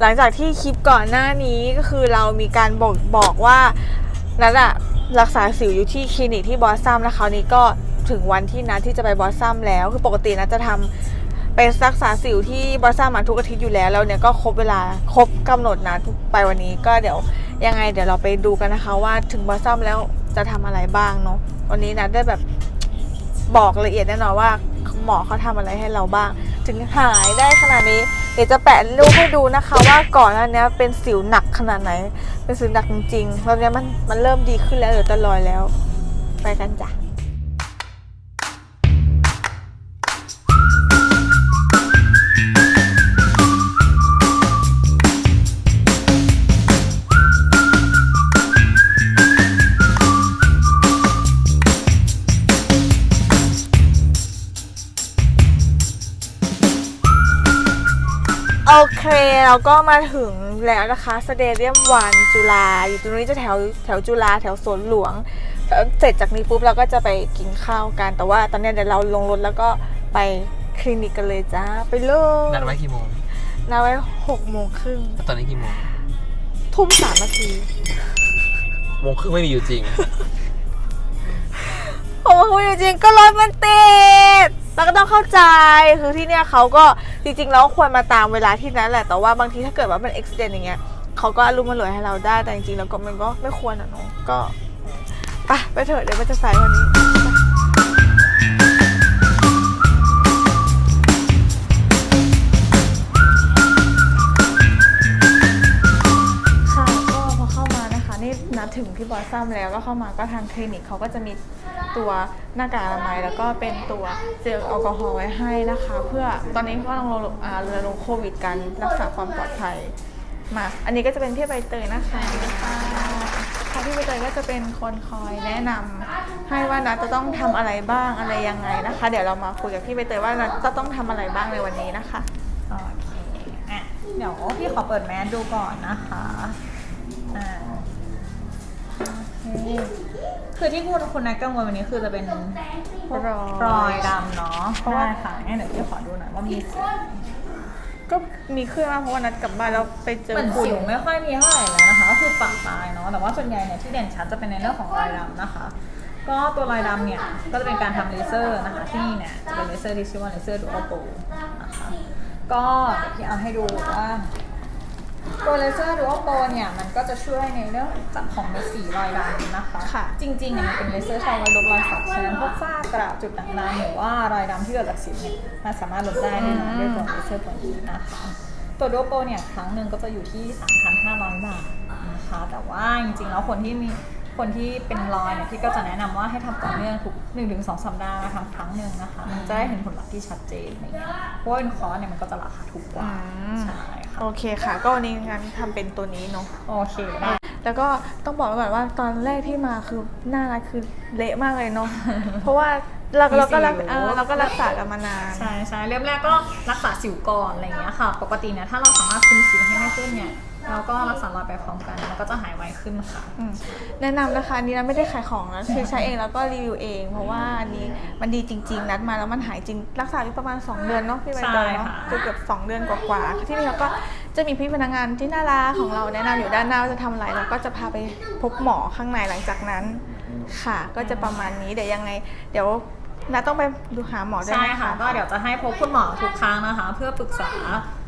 หลังจากที่คลิปก่อนหน้านี้ก็คือเรามีการบอกบอกว่านัดอะรักษาสิวอยู่ที่คลินิกที่บอสซัมแล้วคราวนี้ก็ถึงวันที่นัดที่จะไปบอสซัมแล้ว คือปกตินัดจะทำไปรักษาสิวที่บอสซัมมาทุกอาทิตย์อยู่แล้วแล้วเนี่ยก็ครบเวลาครบกำหนดนัดไปวันนี้ก็เดี๋ยวยังไงเดี๋ยวเราไปดูกันนะคะ ว่าถึงบอสซัมแล้วจะทำอะไรบ้างเนาะวันนี้นัดได้แบบบอกละเอียดแน่นอนว่าหมอเขาทำอะไรให้เราบ้าง ถึงหายได้ขนาดนี้ เดี๋ยวจะแปะรูปให้ดูนะคะ ว่าก่อนอันนี้เป็นสิวหนักขนาดไหน เป็นสิวหนักจริงๆตอนนี้มันมันเริ่มดีขึ้นแล้วเหลือแต่รอยแล้ว ไปกันจ้ะ โอเคเราก็มาถึงแล้วนะคะสเตเดียมวันจุฬาอยู่ตรงนี้จะแถวแถวจุฬาแถวสวนหลวงเอ่อเสร็จจากนี้ปุ๊บเราก็จะไปกินข้าวกัน แต่ว่าตอนนี้เดี๋ยวเราลงรถแล้วก็ไปคลินิกกันเลยจ้าไปเลยนัดไว้กี่โมงนัดไว้หกโมงครึ่งแล้วตอนนี้กี่โมงทุ่มสามนาทีโมงครึ่งไม่มีอยู่จริงโอ้โหจริงๆก็รถมันติด เราก็ต้องเข้าใจคือที่เนี่ยเขาก็จริงๆแล้วควรมาตามเวลาที่นั้นแหละแต่ว่าบางทีถ้าเกิดว่าเป็นอุบิเหตุอย่างเงี้ยเขาก็อารมณ์มาหลวยให้เราได้แต่จริงๆแล้วก็มันก็ไม่ควรอะเนาะก็ไปไปเถอะเดี๋ยวมันจะสายวันนี้ ที่บอสซัมแล้วก็เข้ามาก็ทางคลินิกเขาก็จะมีตัวหน้ากากอนามัยแล้วก็เป็นตัวเจลแอลกอฮอล์ไว้ให้นะคะ เพื่อตอนนี้ก็ลังรณอ่ารณรงค์โควิดกันรักษาความปลอดภัยมาอันนี้ก็จะเป็นพี่ใบเตยนะคะค่ะพี่ใบเตยก็จะเป็นคนคอยแนะนำให้ว่านัดจะต้องทำอะไรบ้างอะไรยังไงนะคะ เดี๋ยวเรามาคุยกับพี่ใบเตยว่านัดจะต้องทำอะไรบ้างในวันนี้นะคะโอเคอะเดี๋ยวพี่ขอเปิดแมสดูก่อนนะคะอ่า คคือที่คุณคุณนัทกังวลวันนี้คือจะเป็นพวกรอยรอยดำเนาะเพราะว่าใช่ค่ะค่ะงั้นเดี๋ยวพี่ขอดูหน่อยว่ามีสิวก็มีขึ้นมาเพราะว่านัดกลับบ้านแล้วไปเจอเหมือนฝุ่นสิวไม่ค่อยมีเท่าไหร่แล้วนะคะก็คือปากตายเนาะแต่ว่าส่วนใหญ่เนี่ยที่เด่นชัดจะเป็นในเรื่องของรอยดำนะคะ ก็ตัวรอยดำเนี่ยก็จะเป็นการทำเลเซอร์นะคะที่นี่เนี่ยจะเป็นเลเซอร์ที่ชื่อว่าเลเซอร์ดูอัลโปนะคะก็ที่เอาให้ดูว่า ตัวเลเซอร์ดูอัลโปเนี่ยมันก็จะช่วยในเรื่องจับของในสีรอยดำนะคะค่ะ จริงๆเนี่ยมันเป็นเลเซอร์ใช้ไว้ลบรอยสักฉะนั้นพวกฝ้ากระจุดด่างดำหรือว่ารอยดำที่เกิดจากสิวเนี่ยมันสามารถลดได้ด้วยนะด้วยตัวเลเซอร์ตัวนี้นะคะ ตัวดูอัลโปเนี่ยครั้งหนึ่งก็จะอยู่ที่ 3,500 บาทนะคะ แต่ว่าจริงๆแล้วคนที่มีคนที่เป็นรอยเนี่ยพี่ก็จะแนะนำว่าให้ทำต่อเนื่องทุก1-2สัปดาห์ทำครั้งหนึ่งนะคะ มันจะได้เห็นผลลัพธ์ที่ชัดเจนอะไรเงี้ยเพราะว่าเป็นคอร์สเนี่ยมันก็จะราคาถูกกว่าอืม ใช่ค่ะ โอเคค่ะ ก็วันนี้งั้นทำเป็นตัวนี้เนาะ โอเคได้แล้วก็ต้องบอกไว้ก่อนว่าตอนแรกที่มาคือหน้ารักคือเละมากเลยเนาะ เพราะว่าเราเราก็รักมีสิวเออเราก็รักษากันมานาน ใช่ใช่เริ่มแรกก็รักษาสิวก่อนอะไรอย่างเงี้ยค่ะ ปกติเนี่ยถ้าเราสามารถคุมสิวให้ไม่ขึ้นเนี่ย เราก็รักษารอยไปพร้อมกันมันก็จะหายไวขึ้นค่ะ อืมแนะนำนะคะอันนี้นะไม่ได้ขายของนะคือใช้เองแล้วก็รีวิวเอง เพราะว่าอันนี้มันดีจริง ๆ นัดมาแล้วมันหายจริงรักษาอยู่ประมาณ 2 เดือนเนาะพี่ใบเตยเนาะใช่ค่ะคือเกือบ2เดือนกว่าๆที่นี่เขาก็จะมีพี่พนักงานที่น่ารักของเราแนะนำอยู่ด้านหน้าว่าจะทำอะไรเราก็จะพาไปพบหมอข้างในหลังจากนั้น ค่ะ ก็จะประมาณนี้เดี๋ยวยังไง เดี๋ยวนัดต้องไปดูหาหมอด้วยใช่นะค่ะ คะ ก็เดี๋ยวจะให้พบคุณหมอทุกครั้งนะคะ เพื่อปรึกษา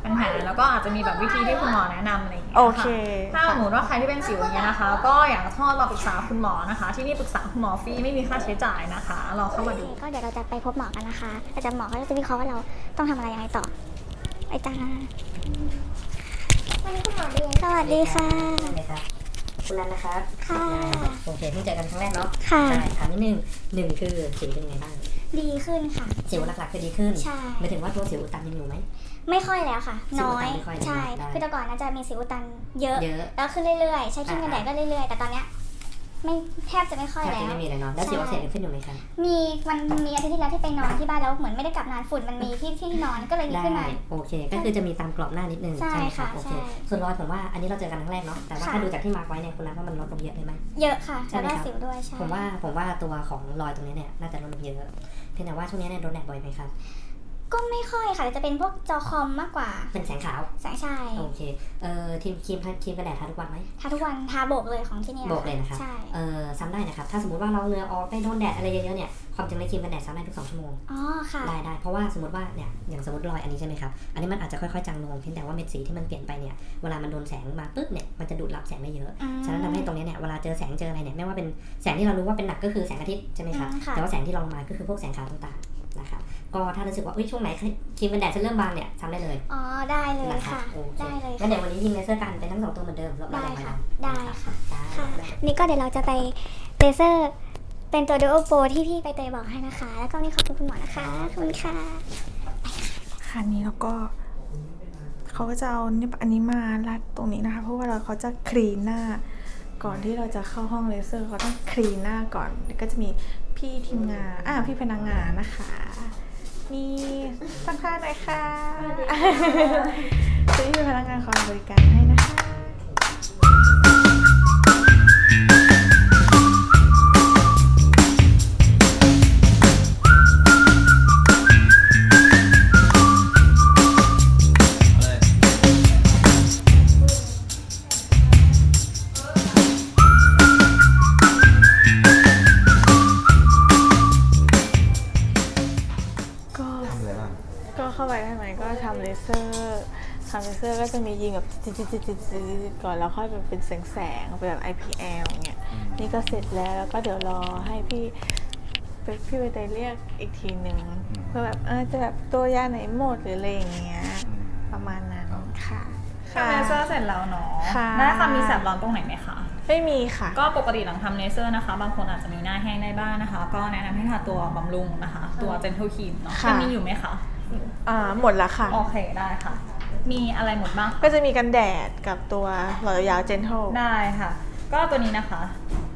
ปัญหา แล้วก็อาจจะมีแบบวิธีที่คุณหมอแนะนำอะไรอย่างเงี้ยโอเคถ้าค่ะสมมติว่าใครที่เป็นสิวอย่างเงี้ยนะคะ ก็อยากจะทอดมาปรึกษาคุณหมอนะคะ ที่นี่ปรึกษาคุณหมอฟรีไม่มีค่าใช้จ่ายนะคะลองเข้ามาดู ก็เดี๋ยวเราจะไปพบหมอกันนะคะอาจารย์หมอเขาจะวิเคราะห์ว่าเราต้องทำอะไรยังไงต่อไอ้จ้าวันนี้คุณหมอเรียนสวัสดีค่ะเลยครับคุณนันนะครับค่ะโอเคเพิ่งเจอกันครั้งแรกเนาะค่ะ ใช่ถามนิดนึงหนึ่งคือสิวเป็นยังไงบ้าง ดีขึ้นค่ะ สิวหลักๆคือดีขึ้นใช่หมายถึงว่าตัวสิวอุดตันยังอยู่ไหม ไม่ค่อยแล้วค่ะสิวน้อยอุดตันไม่ค่อยใช่ได้คือแต่ก่อนน่าจะมีสิวอุดตันเยอะ เยอะ แล้วขึ้นเรื่อยๆ ใช้ครีมกันแดดก็เรื่อยๆ แต่ตอนเนี้ยไม่แทบจะไม่ค่อยแทบแล้จะวไม่มีเลยเนาะแล้วสิวอักเสบยังขึ้นอยู่ไหมครับมีมันมีอาทิตย์ที่แล้วที่ไปนอนที่บ้านแล้วเหมือนไม่ได้กลับนานฝุ่นมันมีที่ที่นอนก็เลยมีได้ขึ้นมา โอเค ก็คือจะมีตามกรอบหน้านิดนึงใช่ไหมครับค่ะโอเค ใช่ส่วนรอยผมว่าอันนี้เราเจอกันครั้งแรกเนาะแต่ว่าค่ะ ถ้าดูจากที่มาร์กไว้เนี่ยคุณนันว่ามันลดลงเยอะเลยไหม เยอะค่ะใช่แล้วไหมก็ครับ สิวด้วยใช่ ผมว่าผมว่าตัวของรอยตรงนี้เนี่ยน่าจะลดลงเยอะเพี ยงแต่ว่าช่วงนี้เนี่ยโดนแดดบ่อยไหมครับ ก็ไม่ค่อยค่ะแต่จะเป็นพวกจอคอมมากกว่า เป็นแสงขาวแสงชายโอเคเอ่อทีมครีมครีมกันแดดทาทุกวันไหมทาทุกวันทาโบกเลยของที่นี่โบกเลยนะครับใช่เอ่อซ้ำได้นะครับถ้าสมมติว่าเราเหงื่อออกไปโดนแดดอะไรเยอะๆเนี่ย ความจริงแล้วครีมกันแดดซ้ำได้ทุกสองชั่วโมงอ๋อค่ะได้ได้เพราะว่าสมมติว่าเนี่ยอย่างสมมติรอยอันนี้ใช่ไหมครับอันนี้มันอาจจะค่อยๆจางลงเพียงแต่ว่าเม็ดสีที่มันเปลี่ยนไปเนี่ยเวลามันโดนแสงมาปุ๊บเนี่ยมันจะดูดรับแสงได้เยอะอืมฉะนั้นทำให้ตรงเนี้ยเนี่ยเวลาเจอแสงเจออะไรเนี่ยไม่ว่าเป็นแสงที่เรารู้ว่าเป็นหนักก็คือแสงอาทิตย์ใช่ไหมครับอืมค่ะแต่ว่าแสงที่รองลงมาก็คือพวกแสงขาวต่างๆนะครับก็ถ้ารู้สึกว่าเอ้ยช่วงไหนครีมกันแดดฉันเริ่มบางเนี่ยทำได้เลยอ๋อได้เลยนะครัค่ะโอเคได้เลยงั้นค่ะเดี๋ยววันนี้ยิงเลเซอร์กันเป็นทั้งสองตัวเหมือนเดิมลบรอยได้แดงค่ะมาได้ค่ะได้ค่ะได้นี่ก็เดี๋ยวเราจะไปเลเซอร์ เป็นตัว Duo Pro ที่พี่ใบเตยบอกให้นะคะ แล้วก็นี่ขอบคุณคุณหมอนะคะ ขอบคุณค่ะค่ะนี้แล้วก็ เขาก็จะเอาเนี่ยอันนี้มารัดตรงนี้นะคะ เพราะว่าเราเขาจะคลีนหน้า ก่อนที่เราจะเข้าห้องเลเซอร์เขาต้องคลีนหน้าก่อนแล้วก็จะมีพี่ทีมงานอ่าพี่พนักงานนะคะนี่สัมภาษณ์หน่อยค่ะซึ่งพี่พนักงานคอยบริการให้นะ ทำเลเซอร์ทำเลเซอร์ก็จะมียิงแบบจิดๆๆๆๆก่อนแล้วค่อยเป็นแสงแสงเป็นแบบ IPL เงี้ยนี่ก็เสร็จแล้วแล้วก็เดี๋ยวรอให้พี่เป็นพี่ไปเตยเรียกอีกทีหนึ่งเพื่อแบบเออจะแบบตัวยาไหนหมดหรืออะไรอย่างเงี้ยประมาณนั้นค่ะทำเลเซอร์เสร็จแล้วเนาะค่ะได้ค่ะมีแสบร้อนตรงไหนไหมคะ ไม่มีค่ะ ก็ปกติหลังทำเลเซอร์นะคะ บางคนอาจจะมีหน้าแห้งได้บ้างนะคะ ก็แนะนำให้ทาตัวบำรุงนะคะ ตัวเจน t ท e ครีมเนาะค่มีอยู่ไหมคะ อ่าหมดละค่ะ โอเคได้ค่ะ มีอะไรหมดบ้างคะก็จะมีกันแดดกับตัวหลอดยาวเจนเทลได้ค่ะ ก็ตัวนี้นะคะ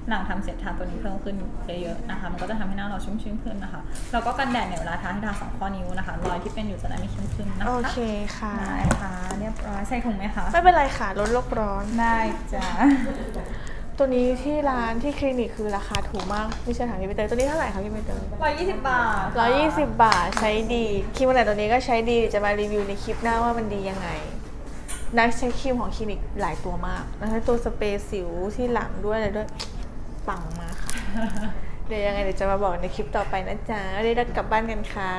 หลังทำเสร็จทาตัวนี้เพิ่มขึ้นเยอะๆนะคะ มันก็จะทำให้หน้าเราชุ่มชื้นขึ้นนะคะแล้วก็กันแดดเนี่ยเวลาทาให้ทาสองข้อนิ้วนะคะรอยที่เป็นอยู่จะได้ไม่เข้มขึ้นนะคะโอเคค่ะ ได้ค่ะ เรียบร้อยใส่ถุงไหมคะ ไม่เป็นไรค่ะลดโลกร้อน ได้จ้ะ ตัวนี้ที่ร้านที่คลินิกคือราคาถูกมากไม่ใช่ถามพี่ใบเตยตัวนี้เท่าไหร่คะพี่ใบเตยร้อยยี่สิบบาทร้อยยี่สิบบาทใช้ดีครีมอะไรตัวนี้ก็ใช้ดีจะมารีวิวในคลิปหน้าว่ามันดียังไงนักใช้ครีมของคลินิกหลายตัวมากนะคะตัวสเปรย์สิวที่หลังด้วยอะไรด้วยปังมากค่ะ เดี๋ยวยังไงเดี๋ยวจะมาบอกในคลิปต่อไปนะจ๊ะเดี๋ยวเรากลับบ้านกันค่ะ